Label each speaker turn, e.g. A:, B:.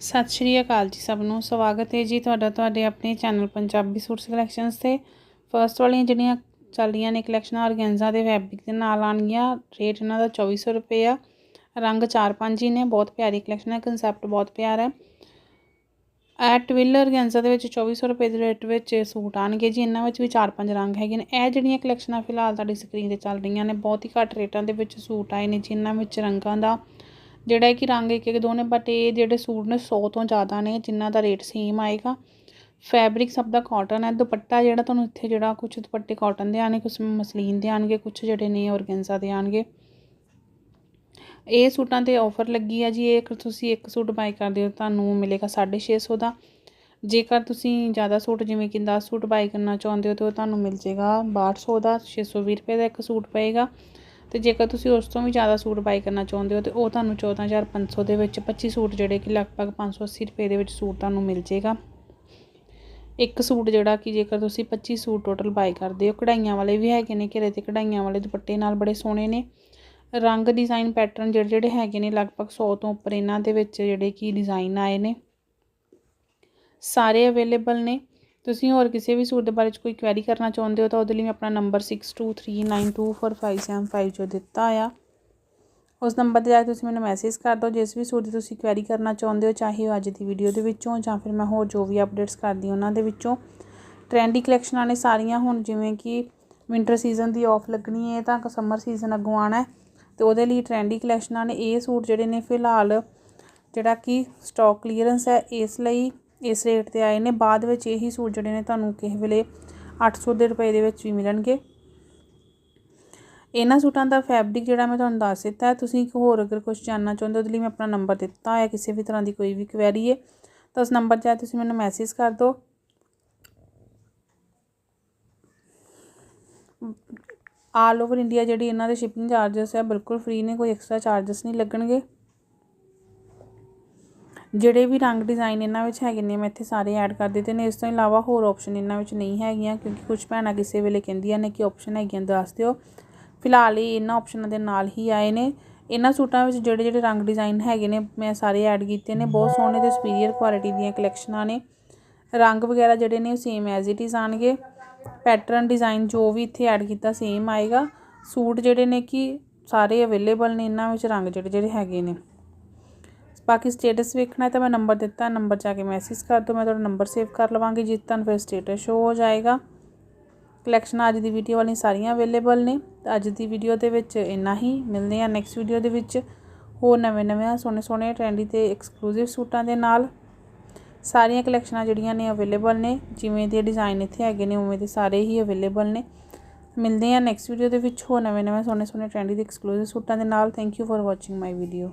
A: ਸਤਿ ਸ਼੍ਰੀ ਅਕਾਲ ਜੀ ਸਭ ਨੂੰ। ਸਵਾਗਤ ਹੈ ਜੀ ਤੁਹਾਡਾ ਤੁਹਾਡੇ ਆਪਣੇ ਚੈਨਲ ਪੰਜਾਬੀ ਸੂਟਸ ਕਲੈਕਸ਼ਨਸ ਤੇ। ਫਰਸਟ ਵਾਲੀਆਂ ਜਿਹੜੀਆਂ ਚੱਲ ਰਹੀਆਂ ਨੇ ਕਲੈਕਸ਼ਨਾਂ ਆਰਗੈਂਜ਼ਾ ਦੇ ਫੈਬਰਿਕ ਦੇ ਨਾਲ ਆਣਗੀਆਂ ਰੇਟ ਇਹਨਾਂ ਦਾ 2400 ਰੁਪਏ ਆ। ਰੰਗ 4-5 ਹੀ ਨੇ, ਬਹੁਤ ਪਿਆਰੀ ਕਲੈਕਸ਼ਨ ਹੈ ਕਨਸੈਪਟ ਬਹੁਤ ਪਿਆਰਾ ਹੈ। ਐ ਟਵਿਲਰ ਆਰਗੈਂਜ਼ਾ ਦੇ ਵਿੱਚ 2400 ਰੁਪਏ ਦੇ ਰੇਟ ਵਿੱਚ ਸੂਟ ਆਣਗੇ ਜੀ। ਇਹਨਾਂ ਵਿੱਚ ਵੀ 4-5 ਰੰਗ ਹੈਗੇ ਨੇ। ਇਹ ਜਿਹੜੀਆਂ ਕਲੈਕਸ਼ਨਾਂ ਫਿਲਹਾਲ ਤੁਹਾਡੀ ਸਕਰੀਨ ਤੇ ਚੱਲ ਰਹੀਆਂ ਨੇ। ਬਹੁਤ ਹੀ ਘੱਟ ਰੇਟਾਂ ਦੇ ਵਿੱਚ ਸੂਟ ਆਏ ਨੇ ਜਿਨ੍ਹਾਂ ਵਿੱਚ ਰੰਗਾਂ ਦਾ ਜਿਹੜਾ ਕਿ ਰੰਗ ਇੱਕ ਇੱਕ ਦੋ ਨੇ ਬਟ ਇਹ ਜਿਹੜੇ ਸੂਟ ਨੇ 100 ਤੋਂ ਜ਼ਿਆਦਾ ਨੇ ਜਿਨ੍ਹਾਂ ਦਾ ਰੇਟ ਸੇਮ ਆਏਗਾ। ਫੈਬਰਿਕ ਸਭ ਦਾ ਕਾਟਨ ਹੈ, ਦੁਪੱਟਾ ਜਿਹੜਾ ਤੁਹਾਨੂੰ ਇੱਥੇ ਜਿਹੜਾ ਕੁਝ ਦੁਪੱਟੇ ਕਾਟਨ ਦੇ ਆਣੇ ਕੁਝ ਮਸਲੀਨ ਦੇ ਆਣਗੇ ਕੁਝ ਜਿਹੜੇ ਨੇ ਔਰਗੈਂਜ਼ਾ ਦੇ ਆਣਗੇ ਇਹ ਸੂਟਾਂ ਤੇ ਆਫਰ ਲੱਗੀ ਆ ਜੀ, ਇਹ ਤੁਸੀਂ ਇੱਕ ਸੂਟ ਬਾਈ ਕਰਦੇ ਹੋ, ਤੁਹਾਨੂੰ ਮਿਲੇਗਾ 650 ਦਾ। ਜੇਕਰ ਤੁਸੀਂ ਜ਼ਿਆਦਾ ਸੂਟ, ਜਿਵੇਂ ਕਿ 10 ਸੂਟ ਬਾਈ ਕਰਨਾ ਚਾਹੁੰਦੇ ਹੋ, ਤਾਂ ਤੁਹਾਨੂੰ ਮਿਲ ਜਾਏਗਾ 6200 ਦਾ 620 ਰੁਪਏ ਦਾ ਇੱਕ ਸੂਟ ਪਏਗਾ। ਤੇ ਜੇਕਰ ਤੁਸੀਂ ਉਸ ਤੋਂ ਵੀ ਜ਼ਿਆਦਾ ਸੂਟ ਬਾਈ ਕਰਨਾ ਚਾਹੁੰਦੇ ਹੋ ਤੇ ਉਹ ਤੁਹਾਨੂੰ 14500 ਦੇ ਵਿੱਚ 25 ਸੂਟ ਜਿਹੜੇ ਕਿ ਲਗਭਗ 580 ਰੁਪਏ ਦੇ ਵਿੱਚ ਸੂਟ ਤੁਹਾਨੂੰ ਮਿਲ ਜੇਗਾ ਇੱਕ ਸੂਟ ਜਿਹੜਾ ਕਿ ਜੇਕਰ ਤੁਸੀਂ 25 ਸੂਟ ਟੋਟਲ ਬਾਈ ਕਰਦੇ ਹੋ, ਕਢਾਈਆਂ ਵਾਲੇ ਵੀ ਹੈਗੇ ਨੇ ਘੇਰੇ ਤੇ ਕਢਾਈਆਂ ਵਾਲੇ ਦੁਪੱਟੇ ਨਾਲ ਬੜੇ ਸੋਹਣੇ ਨੇ। ਰੰਗ ਡਿਜ਼ਾਈਨ ਪੈਟਰਨ ਜਿਹੜੇ ਜਿਹੜੇ ਹੈਗੇ ਨੇ ਲਗਭਗ 100 ਤੋਂ ਉੱਪਰ ਇਹਨਾਂ ਦੇ ਵਿੱਚ ਜਿਹੜੇ ਕਿ ਡਿਜ਼ਾਈਨ ਆਏ ਨੇ। ਸਾਰੇ ਅਵੇਲੇਬਲ ਨੇ। ਤੁਸੀਂ ਹੋਰ ਕਿਸੇ ਵੀ ਸੂਟ ਦੇ ਬਾਰੇ 'ਚ ਕੋਈ ਕੁਐਰੀ ਕਰਨਾ ਚਾਹੁੰਦੇ ਹੋ ਤਾਂ ਉਹਦੇ ਲਈ ਮੈਂ ਆਪਣਾ ਨੰਬਰ 6239245575 ਜੋ ਦਿੱਤਾ ਆ। ਉਸ ਨੰਬਰ ਤੇ ਜਾ ਕੇ ਤੁਸੀਂ ਮੈਨੂੰ ਮੈਸੇਜ ਕਰ ਦਿਓ, ਜਿਸ ਵੀ ਸੂਟ ਦੀ ਤੁਸੀਂ ਕੁਐਰੀ ਕਰਨਾ ਚਾਹੁੰਦੇ ਹੋ, ਚਾਹੇ ਉਹ ਅੱਜ ਦੀ ਵੀਡੀਓ ਦੇ ਵਿੱਚੋਂ ਜਾਂ ਫਿਰ ਮੈਂ ਹੋਰ ਜੋ ਵੀ ਅਪਡੇਟਸ ਕਰਦੀ ਉਹਨਾਂ ਦੇ ਵਿੱਚੋਂ। ਟ੍ਰੈਂਡੀ ਕਲੈਕਸ਼ਨਾਂ ਨੇ ਸਾਰੀਆਂ ਹੁਣ ਜਿਵੇਂ ਕਿ ਵਿੰਟਰ ਸੀਜ਼ਨ ਦੀ ਆਫ ਲੱਗਣੀ ਹੈ ਤਾਂ ਸਮਰ ਸੀਜ਼ਨ ਅੱਗੋਂ ਆਣਾ ਹੈ। ਤੇ ਉਹਦੇ ਲਈ ਟ੍ਰੈਂਡੀ ਕਲੈਕਸ਼ਨਾਂ ਨੇ ਇਹ ਸੂਟ ਜਿਹੜੇ ਨੇ ਫਿਲਹਾਲ ਜਿਹੜਾ ਕਿ ਸਟਾਕ ਕਲੀਅਰੈਂਸ ਹੈ, ਇਸ ਲਈ ਇਸ ਰੇਟ ਤੇ ਆਏ ਨੇ। ਬਾਅਦ ਵਿੱਚ ਇਹੀ ਸੂਟ ਜਿਹੜੇ ਨੇ ਤੁਹਾਨੂੰ ਕਿਸੇ ਵੇਲੇ 800 ਦੇ ਰੁਪਏ ਦੇ ਵਿੱਚ ਵੀ ਮਿਲਣਗੇ। ਇਹਨਾਂ ਸੂਟਾਂ ਦਾ ਫੈਬਰਿਕ ਜਿਹੜਾ ਮੈਂ ਤੁਹਾਨੂੰ ਦੱਸ ਦਿੱਤਾ, ਤੁਸੀਂ ਇੱਕ ਹੋਰ ਅਗਰ ਕੁਝ ਜਾਣਨਾ ਚਾਹੁੰਦੇ ਹੋ, ਉਹਦੇ ਲਈ ਮੈਂ ਆਪਣਾ ਨੰਬਰ ਦਿੱਤਾ ਹੈ ਕਿਸੇ ਵੀ ਤਰ੍ਹਾਂ ਦੀ ਕੋਈ ਵੀ ਕੁਐਰੀ ਹੈ, ਤਾਂ ਉਸ ਨੰਬਰ 'ਤੇ ਤੁਸੀਂ ਮੈਨੂੰ ਮੈਸੇਜ ਕਰ ਦਿਓ। ਆਲ ਓਵਰ ਇੰਡੀਆ ਜਿਹੜੀ ਇਹਨਾਂ ਦੇ ਸ਼ਿਪਿੰਗ ਚਾਰजेस ਹੈ ਬਿਲਕੁਲ ਫ੍ਰੀ ਨੇ, ਕੋਈ ਐਕਸਟਰਾ ਚਾਰजेस ਨਹੀਂ ਲੱਗਣਗੇ। ਜਿਹੜੇ ਵੀ ਰੰਗ ਡਿਜ਼ਾਈਨ ਇਹਨਾਂ ਵਿੱਚ ਹੈਗੇ ਨੇ, ਮੈਂ ਇੱਥੇ ਸਾਰੇ ਐਡ ਕਰ ਦਿੱਤੇ ਨੇ। ਇਸ ਤੋਂ ਇਲਾਵਾ ਹੋਰ ਆਪਸ਼ਨ ਇਹਨਾਂ ਵਿੱਚ ਨਹੀਂ ਹੈਗੀਆਂ, ਕਿਉਂਕਿ ਕੁਝ ਭੈਣਾਂ ਕਿਸੇ ਵੇਲੇ ਕਹਿੰਦੀਆਂ ਨੇ ਕਿ ਆਪਸ਼ਨ ਹੈਗੀਆਂ ਦੱਸ ਦਿਓ। ਫਿਲਹਾਲ ਇਹ ਇਹਨਾਂ ਆਪਸ਼ਨਾਂ ਦੇ ਨਾਲ ਹੀ ਆਏ ਨੇ। ਇਹਨਾਂ ਸੂਟਾਂ ਵਿੱਚ ਜਿਹੜੇ ਜਿਹੜੇ ਰੰਗ ਡਿਜ਼ਾਈਨ ਹੈਗੇ ਨੇ, ਮੈਂ ਸਾਰੇ ਐਡ ਕੀਤੇ ਨੇ। ਬਹੁਤ ਸੋਹਣੇ ਤੇ ਸੁਪੀਰੀਅਰ ਕੁਆਲਿਟੀ ਦੀਆਂ ਕਲੈਕਸ਼ਨਾਂ ਨੇ। ਰੰਗ ਵਗੈਰਾ ਜਿਹੜੇ ਨੇ, ਉਹ ਸੇਮ ਐਜ਼ ਇਟ ਇਜ਼ ਆਣਗੇ ਪੈਟਰਨ ਡਿਜ਼ਾਈਨ ਜੋ ਵੀ ਇੱਥੇ ਐਡ ਕੀਤਾ ਸੇਮ ਆਏਗਾ। ਸੂਟ ਜਿਹੜੇ ਨੇ ਕਿ ਸਾਰੇ ਅਵੇਲੇਬਲ ਨੇ, ਇਹਨਾਂ ਵਿੱਚ ਰੰਗ ਜਿਹੜੇ ਜਿਹੜੇ ਹੈਗੇ ਨੇ। ਬਾਕੀ ਸਟੇਟਸ ਵੇਖਣਾ ਹੈ ਤਾਂ ਮੈਂ ਨੰਬਰ ਦਿੱਤਾ ਨੰਬਰ ਜਾ ਕੇ ਮੈਸੇਜ ਕਰ ਦਿਓ, ਮੈਂ ਤੁਹਾਡਾ ਨੰਬਰ ਸੇਵ ਕਰ ਲਵਾਂਗੀ ਜਿਸ ਤੁਹਾਨੂੰ ਫਿਰ ਸਟੇਟਸ ਸ਼ੋ ਹੋ ਜਾਏਗਾ। ਕਲੈਕਸ਼ਨ ਅੱਜ ਦੀ ਵੀਡੀਓ ਵਾਲੀਆਂ ਸਾਰੀਆਂ ਅਵੇਲੇਬਲ ਨੇ। ਅੱਜ ਦੀ ਵੀਡੀਓ ਦੇ ਵਿੱਚ ਇੰਨਾ ਹੀ। ਮਿਲਦੇ ਆ ਨੈਕਸਟ ਵੀਡੀਓ ਦੇ ਵਿੱਚ ਹੋਰ ਨਵੇਂ ਨਵੇਂ ਸੋਹਣੇ ਸੋਹਣੇ ਟ੍ਰੈਂਡੀ ਤੇ ਐਕਸਕਲੂਸਿਵ ਸੂਟਾਂ ਦੇ ਨਾਲ। ਸਾਰੀਆਂ ਕਲੈਕਸ਼ਨਾਂ ਜਿਹੜੀਆਂ ਨੇ ਅਵੇਲੇਬਲ ਨੇ, ਜਿਵੇਂ ਦੇ ਡਿਜ਼ਾਈਨ ਇੱਥੇ ਹੈਗੇ ਨੇ, ਉਵੇਂ ਦੇ ਸਾਰੇ ਹੀ ਅਵੇਲੇਬਲ ਨੇ। ਮਿਲਦੇ ਆ ਨੈਕਸਟ ਵੀਡੀਓ ਦੇ ਵਿੱਚ ਹੋਰ ਨਵੇਂ ਨਵੇਂ ਸੋਹਣੇ ਸੋਹਣੇ ਟ੍ਰੈਂਡੀ ਤੇ ਐਕਸਕਲੂਸਿਵ ਸੂਟਾਂ ਦੇ ਨਾਲ। Thank you for watching my video